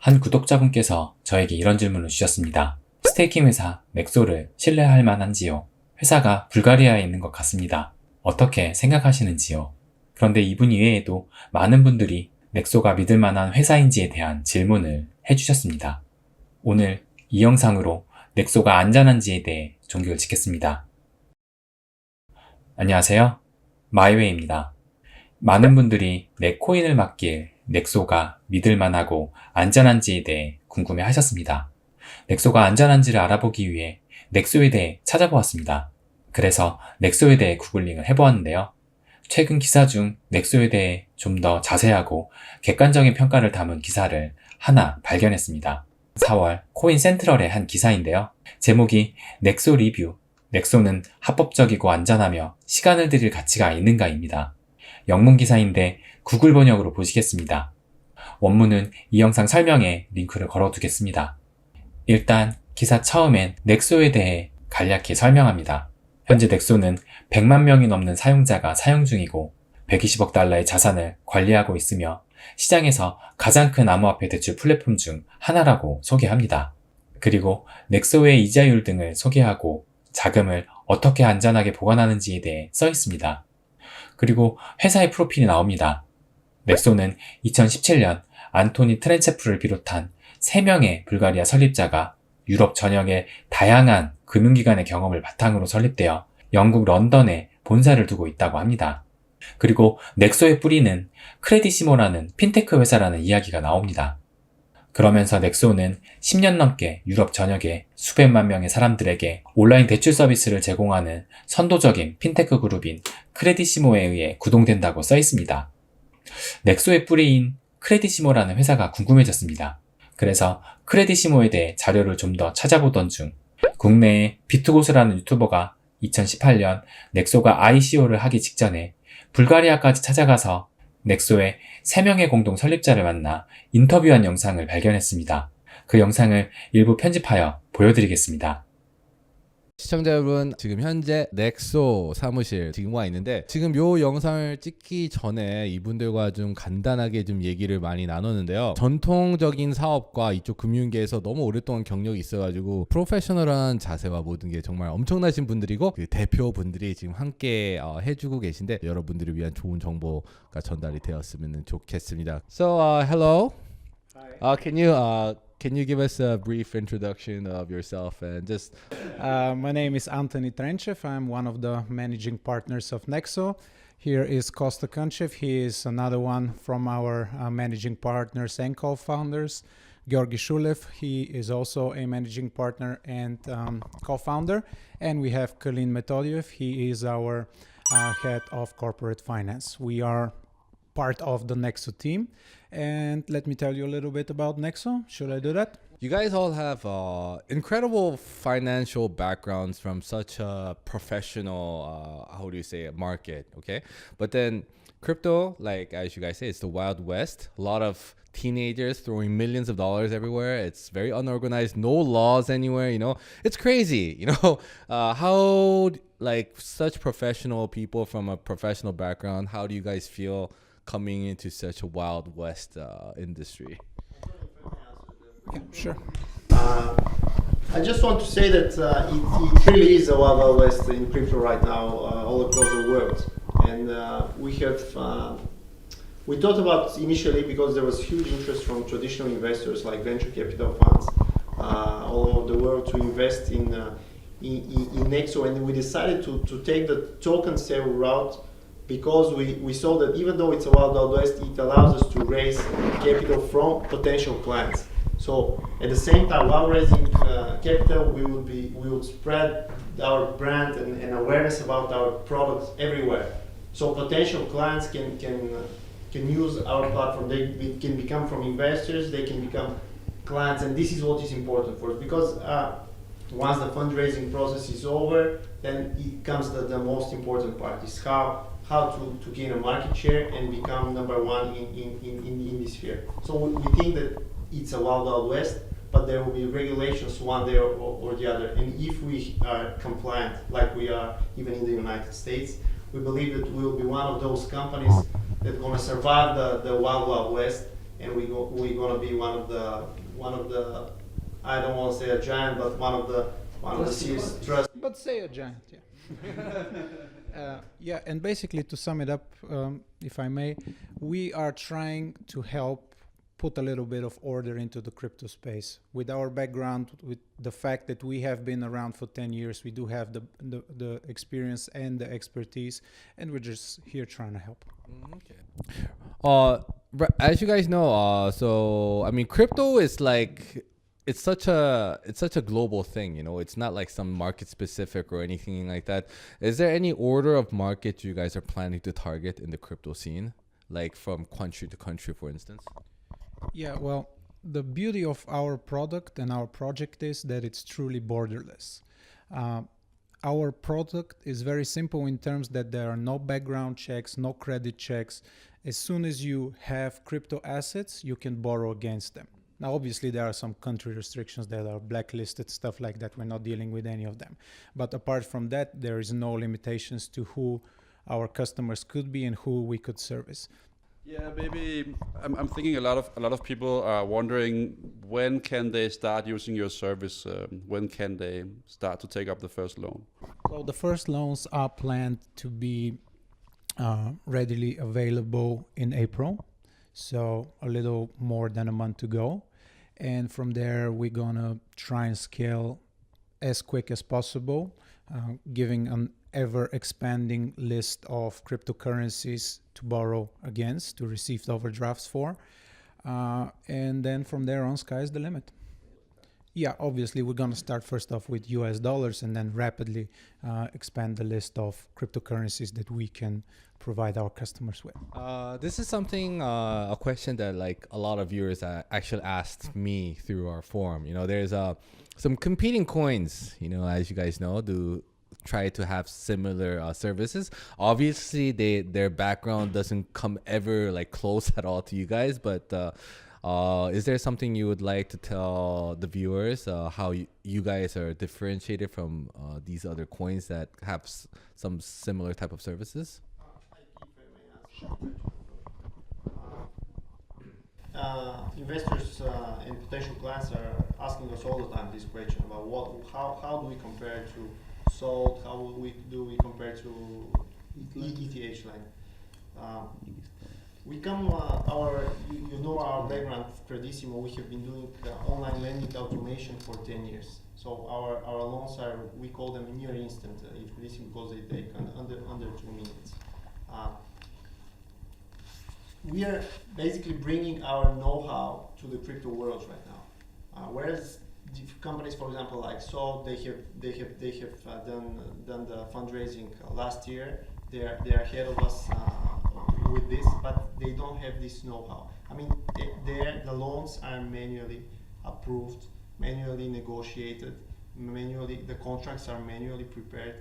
한 구독자분께서 저에게 이런 질문을 주셨습니다. 스테이킹 회사 넥소를 신뢰할 만한지요? 회사가 불가리아에 있는 것 같습니다. 어떻게 생각하시는지요? 그런데 이분 이외에도 많은 분들이 넥소가 믿을 만한 회사인지에 대한 질문을 해주셨습니다. 오늘 이 영상으로 넥소가 안전한지에 대해 종교를 짓겠습니다. 안녕하세요. 마이웨이입니다. 많은 분들이 내 코인을 맡길 넥소가 믿을 만하고 안전한지에 대해 궁금해 하셨습니다. 넥소가 안전한지를 알아보기 위해 넥소에 대해 찾아보았습니다. 그래서 넥소에 대해 구글링을 해보았는데요. 최근 기사 중 넥소에 대해 좀 더 자세하고 객관적인 평가를 담은 기사를 하나 발견했습니다. 4월 코인 센트럴의 한 기사인데요. 제목이 넥소 리뷰, 넥소는 합법적이고 안전하며 시간을 들일 가치가 있는가입니다. 영문 기사인데 구글 번역으로 보시겠습니다. 원문은 이 영상 설명에 링크를 걸어두겠습니다. 일단 기사 처음엔 넥소에 대해 간략히 설명합니다. 현재 넥소는 100만 명이 넘는 사용자가 사용 중이고 120억 달러의 자산을 관리하고 있으며 시장에서 가장 큰 암호화폐 대출 플랫폼 중 하나라고 소개합니다. 그리고 넥소의 이자율 등을 소개하고 자금을 어떻게 안전하게 보관하는지에 대해 써 있습니다. 그리고 회사의 프로필이 나옵니다. 넥소는 2017년 안토니 트렌체프를 비롯한 3명의 불가리아 설립자가 유럽 전역의 다양한 금융기관의 경험을 바탕으로 설립되어 영국 런던에 본사를 두고 있다고 합니다. 그리고 넥소의 뿌리는 크레디시모라는 핀테크 회사라는 이야기가 나옵니다. 그러면서 넥소는 10년 넘게 유럽 전역의 수백만 명의 사람들에게 온라인 대출 서비스를 제공하는 선도적인 핀테크 그룹인 크레디시모에 의해 구동된다고 써 있습니다. 넥소의 뿌리인 크레디시모라는 회사가 궁금해졌습니다. 그래서 크레디시모에 대해 자료를 좀 더 찾아보던 중 국내의 비트고스라는 유튜버가 2018년 넥소가 ICO를 하기 직전에 불가리아까지 찾아가서 넥소의 3명의 공동 설립자를 만나 인터뷰한 영상을 발견했습니다. 그 영상을 일부 편집하여 보여드리겠습니다. 시청자 여러분 지금 현재 넥소 사무실 지금 와 있는데 지금 요 영상을 찍기 전에 이분들과 좀 간단하게 좀 얘기를 많이 나눴는데요. 전통적인 사업과 이쪽 금융계에서 너무 오랫동안 경력이 있어가지고 프로페셔널한 자세와 모든 게 정말 엄청나신 분들이고 그 대표분들이 지금 함께 어, 해주고 계신데 여러분들을 위한 좋은 정보가 전달이 되었으면 좋겠습니다. So uh, hello. Uh, can you uh, can you give us a brief introduction of yourself and just Uh, my name is Anthony Trenchev. I'm one of the managing partners of Nexo. Here is Costa Konchev. He is another one from our uh, managing partners and co-founders. Georgi Shulev. He is also a managing partner and um, co-founder. And we have Kalin Metodiev. He is our uh, head of corporate finance. We are part of the Nexo team. And let me tell you a little bit about Nexo. Should I do that? You guys all have uh, incredible financial backgrounds from such a professional, uh, how do you say it, market, okay? But then crypto, like as you guys say, it's the wild west. A lot of teenagers throwing millions of dollars everywhere. It's very unorganized, no laws anywhere, you know? It's crazy, you know? Uh, how, like, such professional people from a professional background, how do you guys feel coming into such a wild west uh, industry? Yeah, sure. Uh, I just want to say that uh, it, it really is a wild, wild west in crypto right now, uh, all across the world. And uh, we have, uh, we thought about initially because there was huge interest from traditional investors like venture capital funds uh, all over the world to invest in, uh, in, in, in Nexo. And we decided to, to take the token sale route because we, we saw that even though it's a wild, wild west, it allows us to raise capital from potential clients. So at the same time, while raising uh, capital, we will be we will spread our brand and, and awareness about our products everywhere. So potential clients can can uh, can use our platform. They be, can become from investors. They can become clients, and this is what is important for us because uh, once the fundraising process is over, then it comes the, the most important part is how how to, to gain a market share and become number one in, in, in, in, in this sphere. So we, we think that it's a wild, wild west, but there will be regulations one day or, or, or the other. And if we are compliant, like we are even in the United States, we believe that we will be one of those companies that going to survive the, the wild, wild west and we go, we're gonna be one of the one of the I don't want to say a giant, but one of the one of the serious trust. But say a giant, yeah. uh, yeah, and basically to sum it up, um, if I may, we are trying to help put a little bit of order into the crypto space. With our background, with the fact that we have been around for 10 years, we do have the, the, the experience and the expertise, and we're just here trying to help. Okay. Uh, as you guys know, uh, so I mean, crypto is like it's such a it's such a global thing. You know, it's not like some market specific or anything like that. Is there any order of market you guys are planning to target in the crypto scene, like from country to country, for instance? Yeah, well, the beauty of our product and our project is that it's truly borderless. Uh, our product is very simple in terms that there are no background checks, no credit checks. As soon as you have crypto assets, you can borrow against them. Now, obviously, there are some country restrictions that are blacklisted, stuff like that. We're not dealing with any of them. But apart from that, there is no limitations to who our customers could be and who we could service. Yeah, maybe I'm, I'm thinking a lot of a lot of people are wondering when can they start using your service? Um, when can they start to take up the first loan? So the first loans are planned to be uh, readily available in April, so a little more than a month to go, and from there we're gonna try and scale as quick as possible, uh, giving an ever expanding list of cryptocurrencies to borrow against to receive overdrafts for, uh, and then from there on, sky's the limit. Yeah, obviously, we're going to start first off with US dollars and then rapidly uh, expand the list of cryptocurrencies that we can provide our customers with. Uh, this is something, uh, a question that like a lot of viewers uh, actually asked me through our forum. You know, there's uh, some competing coins. You know, as you guys know, do try to have similar uh, services. Obviously, they their background doesn't come ever like close at all to you guys, but. Uh, uh, is there something you would like to tell the viewers uh, how you, you guys are differentiated from uh, these other coins that have s- some similar type of services? Uh, investors uh, and potential clients are asking us all the time this question about what, how, how do we compare to Salt, how will we do we compare to ETH land. Um, we come, uh, our, you, you know our background, Credissimo, we have been doing uh, online lending automation for 10 years. So our, our loans are, we call them near instant, uh, in Credissimo because they take under, under two minutes. Uh, we are basically bringing our know-how to the crypto world right now. Uh, whereas companies, for example, like Salt, they have they have they have uh, done done the fundraising uh, last year. They are they are ahead of us with this, but they don't have this know-how. I mean, they, they're- the loans are manually approved, manually negotiated, manually the contracts are manually prepared,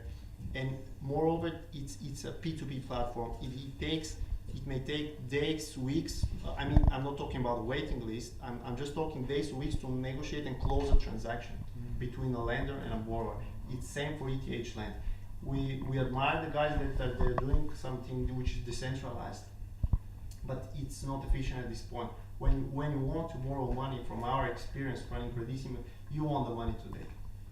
and moreover, it's it's a P2P platform. It, it takes it may take days, weeks. uh, I mean, I'm not talking about a waiting list. I'm, I'm just talking days, weeks to negotiate and close a transaction between a lender and a borrower. It's same for ETH land. We, we admire the guys that are they're doing something which is decentralized, but it's not efficient at this point. When, when you want to borrow money from our experience running Credissimo, you want the money today.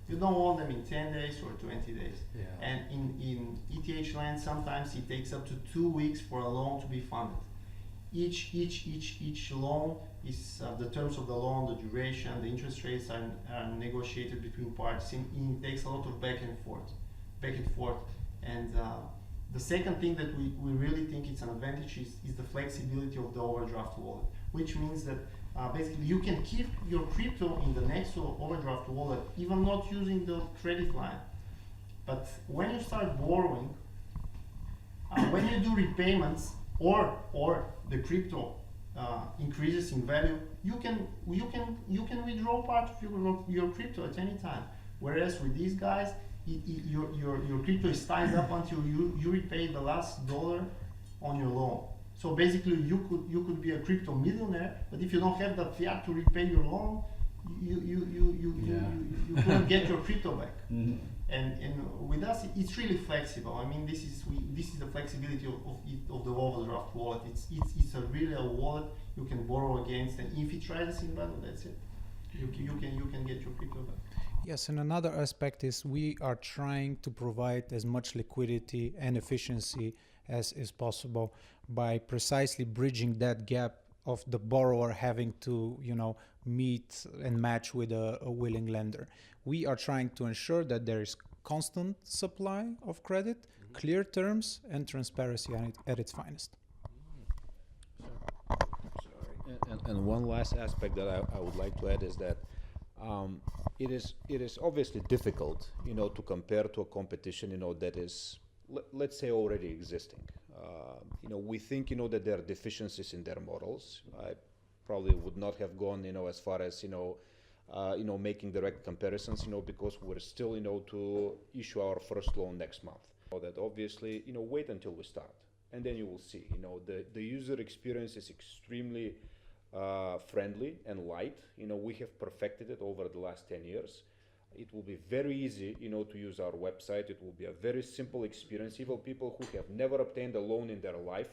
You don't want them in 10 days or 20 days. Yeah. And in, in ETH land, sometimes it takes up to two weeks for a loan to be funded. Each, each, each, each loan is, uh, the terms of the loan, the duration, the interest rates are, are negotiated between parties. And it takes a lot of back and forth, back and forth. And uh, the second thing that we, we really think it's an advantage is, is the flexibility of the overdraft wallet, which means that uh, basically you can keep your crypto in the Nexo overdraft wallet, even not using the credit line. But when you start borrowing, uh, when you do repayments or or the crypto uh, increases in value, you can you can you can withdraw part of your your crypto at any time. Whereas with these guys, it, it, your, your your crypto is tied up until you you repay the last dollar on your loan. So basically, you could you could be a crypto millionaire, but if you don't have the fiat to repay your loan, you you you you, Yeah. you, you couldn't get your crypto back. Mm-hmm. And and with us, it's really flexible. I mean, this is we this is the flexibility of of, of the overdraft wallet. It's it's it's a really a wallet you can borrow against, and if it tries in value, that's it. You can, you can you can get your crypto back. Yes, and another aspect is we are trying to provide as much liquidity and efficiency as is possible by precisely bridging that gap of the borrower having to, you know, meet and match with a, a willing lender. We are trying to ensure that there is constant supply of credit, mm-hmm. clear terms, and transparency at, it- at its finest. And, and, and one last aspect that I, I would like to add is that um, it is it is obviously difficult, you know, to compare to a competition, you know, that is let, let's say already existing. Uh, you know, we think, you know, that there are deficiencies in their models. I probably would not have gone, you know, as far as you know, uh, you know, making direct comparisons, you know, because we're still, you know, to issue our first loan next month. So that obviously, you know, wait until we start, and then you will see. You know, the the user experience is extremely uh, friendly and light. You know, we have perfected it over the last 10 years. It will be very easy, you know, to use our website. It will be a very simple experience. Even people who have never obtained a loan in their life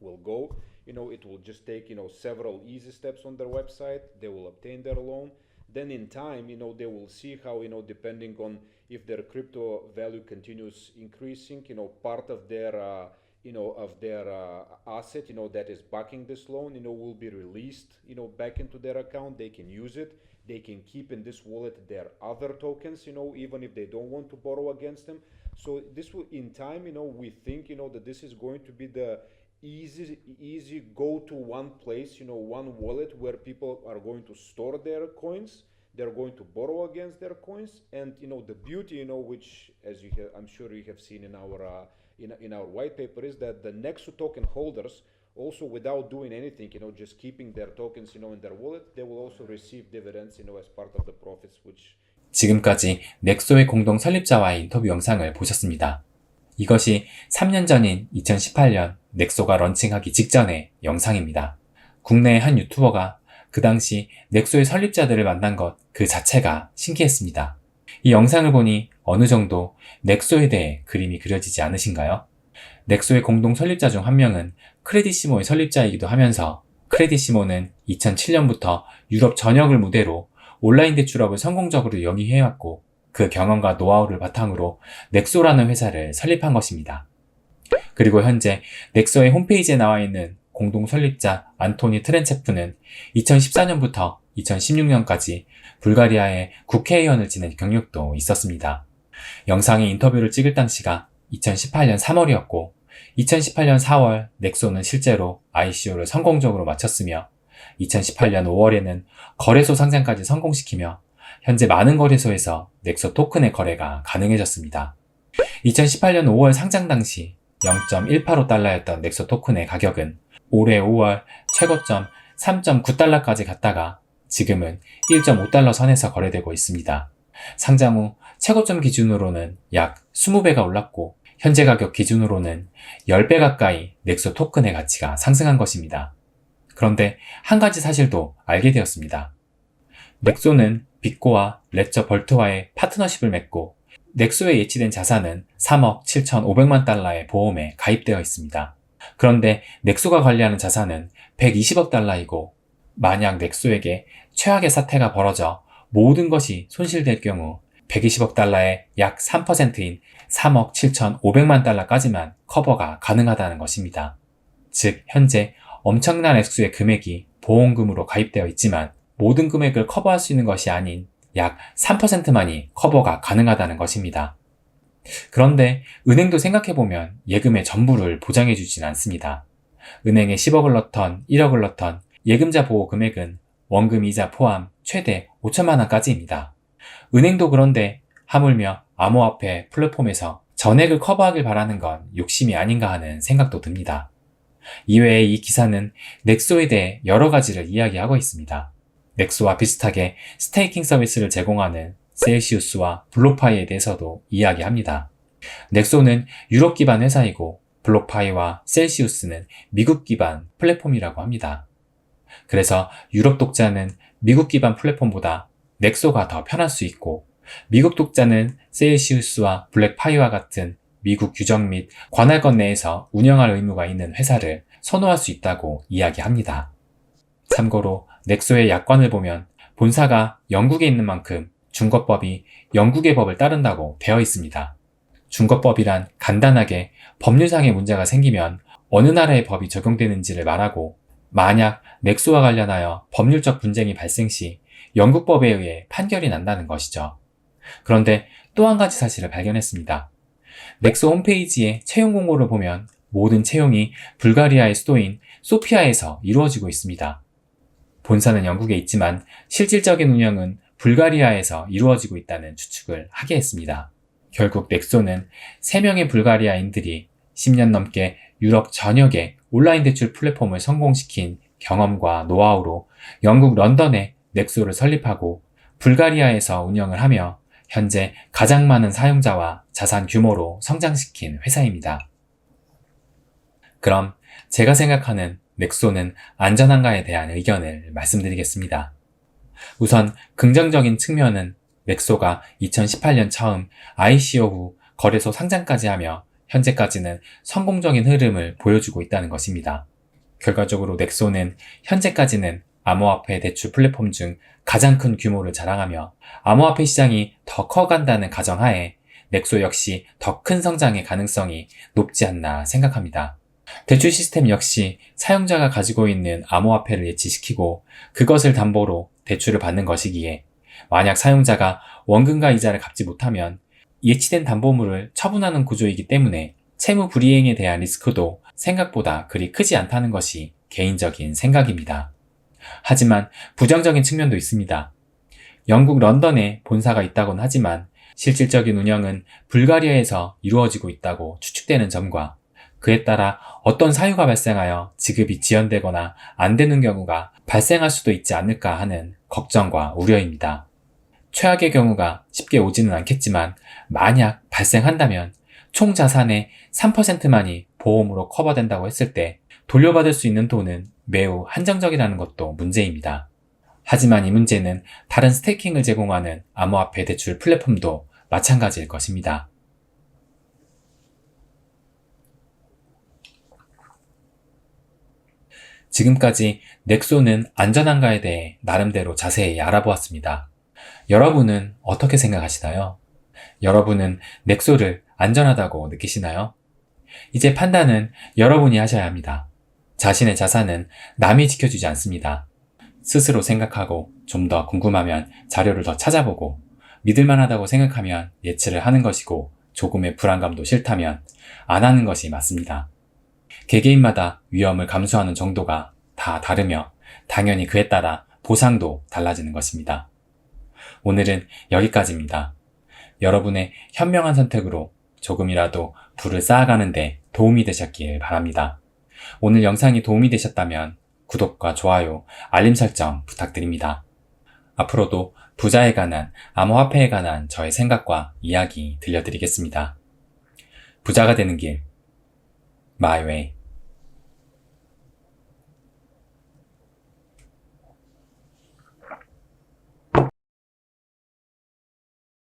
will go. You know, it will just take, you know, several easy steps on their website. They will obtain their loan. Then in time, you know, they will see how, you know, depending on if their crypto value continues increasing, you know, part of their uh, you know of their uh, asset you know that is backing this loan you know will be released you know back into their account they can use it they can keep in this wallet their other tokens you know even if they don't want to borrow against them so this will in time you know we think you know that this is going to be the easy easy go to one place you know one wallet where people are going to store their coins they're going to borrow against their coins and you know the beauty you know which as you have i'm sure you have seen in our uh, in, in our white paper is that the nexo token holders also without doing anything you know just keeping their tokens you know in their wallet they will also receive dividends you know as part of the profits which 지금까지 넥소의 공동 설립자와의 인터뷰 영상을 보셨습니다. 이것이 3년 전인 2018년 넥소가 런칭하기 직전의 영상입니다. 국내의 한 유튜버가 그 당시 넥소의 설립자들을 만난 것 그 자체가 신기했습니다. 이 영상을 보니 어느 정도 넥소에 대해 그림이 그려지지 않으신가요? 넥소의 공동 설립자 중 한 명은 크레디시모의 설립자이기도 하면서 크레디시모는 2007년부터 유럽 전역을 무대로 온라인 대출업을 성공적으로 영위해왔고 그 경험과 노하우를 바탕으로 넥소라는 회사를 설립한 것입니다. 그리고 현재 넥소의 홈페이지에 나와 있는 공동 설립자 안토니 트렌체프는 2014년부터 2016년까지 불가리아의 국회의원을 지낸 경력도 있었습니다. 영상의 인터뷰를 찍을 당시가 2018년 3월이었고 2018년 4월 넥소는 실제로 ICO를 성공적으로 마쳤으며 2018년 5월에는 거래소 상장까지 성공시키며 현재 많은 거래소에서 넥소 토큰의 거래가 가능해졌습니다. 2018년 5월 상장 당시 0.185달러였던 넥소 토큰의 가격은 올해 5월 최고점 3.9달러까지 갔다가 지금은 1.5달러 선에서 거래되고 있습니다. 상장 후 최고점 기준으로는 약 20배가 올랐고 현재 가격 기준으로는 10배 가까이 넥소 토큰의 가치가 상승한 것입니다. 그런데 한 가지 사실도 알게 되었습니다. 넥소는 빅코와 레처 벌트와의 파트너십을 맺고 넥소에 예치된 자산은 3억 7,500만 달러의 보험에 가입되어 있습니다. 그런데 넥소가 관리하는 자산은 120억 달러이고 만약 넥소에게 최악의 사태가 벌어져 모든 것이 손실될 경우 120억 달러의 약 3%인 3억 7,500만 달러까지만 커버가 가능하다는 것입니다. 즉, 현재 엄청난 액수의 금액이 보험금으로 가입되어 있지만 모든 금액을 커버할 수 있는 것이 아닌 약 3%만이 커버가 가능하다는 것입니다. 그런데 은행도 생각해보면 예금의 전부를 보장해주진 않습니다. 은행에 10억을 넣던 1억을 넣던 예금자 보호 금액은 원금 이자 포함 최대 5천만 원까지입니다. 은행도 그런데 하물며 암호화폐 플랫폼에서 전액을 커버하길 바라는 건 욕심이 아닌가 하는 생각도 듭니다. 이외에 이 기사는 넥소에 대해 여러 가지를 이야기하고 있습니다. 넥소와 비슷하게 스테이킹 서비스를 제공하는 셀시우스와 블록파이에 대해서도 이야기합니다. 넥소는 유럽 기반 회사이고 블록파이와 셀시우스는 미국 기반 플랫폼이라고 합니다. 그래서 유럽 독자는 미국 기반 플랫폼보다 넥소가 더 편할 수 있고 미국 독자는 세일시우스와 블랙파이와 같은 미국 규정 및 관할권 내에서 운영할 의무가 있는 회사를 선호할 수 있다고 이야기합니다. 참고로 넥소의 약관을 보면 본사가 영국에 있는 만큼 중거법이 영국의 법을 따른다고 되어 있습니다. 중거법이란 간단하게 법률상의 문제가 생기면 어느 나라의 법이 적용되는지를 말하고 만약 넥소와 관련하여 법률적 분쟁이 발생 시 영국법에 의해 판결이 난다는 것이죠. 그런데 또 한 가지 사실을 발견했습니다. 넥소 홈페이지의 채용 공고를 보면 모든 채용이 불가리아의 수도인 소피아에서 이루어지고 있습니다. 본사는 영국에 있지만 실질적인 운영은 불가리아에서 이루어지고 있다는 추측을 하게 했습니다. 결국 넥소는 3명의 불가리아인들이 10년 넘게 유럽 전역의 온라인 대출 플랫폼을 성공시킨 경험과 노하우로 영국 런던에 넥소를 설립하고 불가리아에서 운영을 하며 현재 가장 많은 사용자와 자산 규모로 성장시킨 회사입니다. 그럼 제가 생각하는 넥소는 안전한가에 대한 의견을 말씀드리겠습니다. 우선 긍정적인 측면은 넥소가 2018년 처음 ICO 후 거래소 상장까지 하며 현재까지는 성공적인 흐름을 보여주고 있다는 것입니다. 결과적으로 넥소는 현재까지는 암호화폐 대출 플랫폼 중 가장 큰 규모를 자랑하며 암호화폐 시장이 더 커간다는 가정하에 넥소 역시 더 큰 성장의 가능성이 높지 않나 생각합니다. 대출 시스템 역시 사용자가 가지고 있는 암호화폐를 예치시키고 그것을 담보로 대출을 받는 것이기에 만약 사용자가 원금과 이자를 갚지 못하면 예치된 담보물을 처분하는 구조이기 때문에 채무 불이행에 대한 리스크도 생각보다 그리 크지 않다는 것이 개인적인 생각입니다. 하지만 부정적인 측면도 있습니다. 영국 런던에 본사가 있다곤 하지만 실질적인 운영은 불가리아에서 이루어지고 있다고 추측되는 점과 그에 따라 어떤 사유가 발생하여 지급이 지연되거나 안 되는 경우가 발생할 수도 있지 않을까 하는 걱정과 우려입니다. 최악의 경우가 쉽게 오지는 않겠지만 만약 발생한다면 총 자산의 3%만이 보험으로 커버된다고 했을 때 돌려받을 수 있는 돈은 매우 한정적이라는 것도 문제입니다. 하지만 이 문제는 다른 스테이킹을 제공하는 암호화폐 대출 플랫폼도 마찬가지일 것입니다. 지금까지 넥소는 안전한가에 대해 나름대로 자세히 알아보았습니다. 여러분은 어떻게 생각하시나요? 여러분은 넥소를 안전하다고 느끼시나요? 이제 판단은 여러분이 하셔야 합니다. 자신의 자산은 남이 지켜주지 않습니다. 스스로 생각하고 좀 더 궁금하면 자료를 더 찾아보고 믿을만하다고 생각하면 예치를 하는 것이고 조금의 불안감도 싫다면 안 하는 것이 맞습니다. 개개인마다 위험을 감수하는 정도가 다 다르며 당연히 그에 따라 보상도 달라지는 것입니다. 오늘은 여기까지입니다. 여러분의 현명한 선택으로 조금이라도 부를 쌓아가는데 도움이 되셨길 바랍니다. 오늘 영상이 도움이 되셨다면 구독과 좋아요, 알림 설정 부탁드립니다. 앞으로도 부자에 관한, 암호화폐에 관한 저의 생각과 이야기 들려드리겠습니다. 부자가 되는 길, 마이웨이.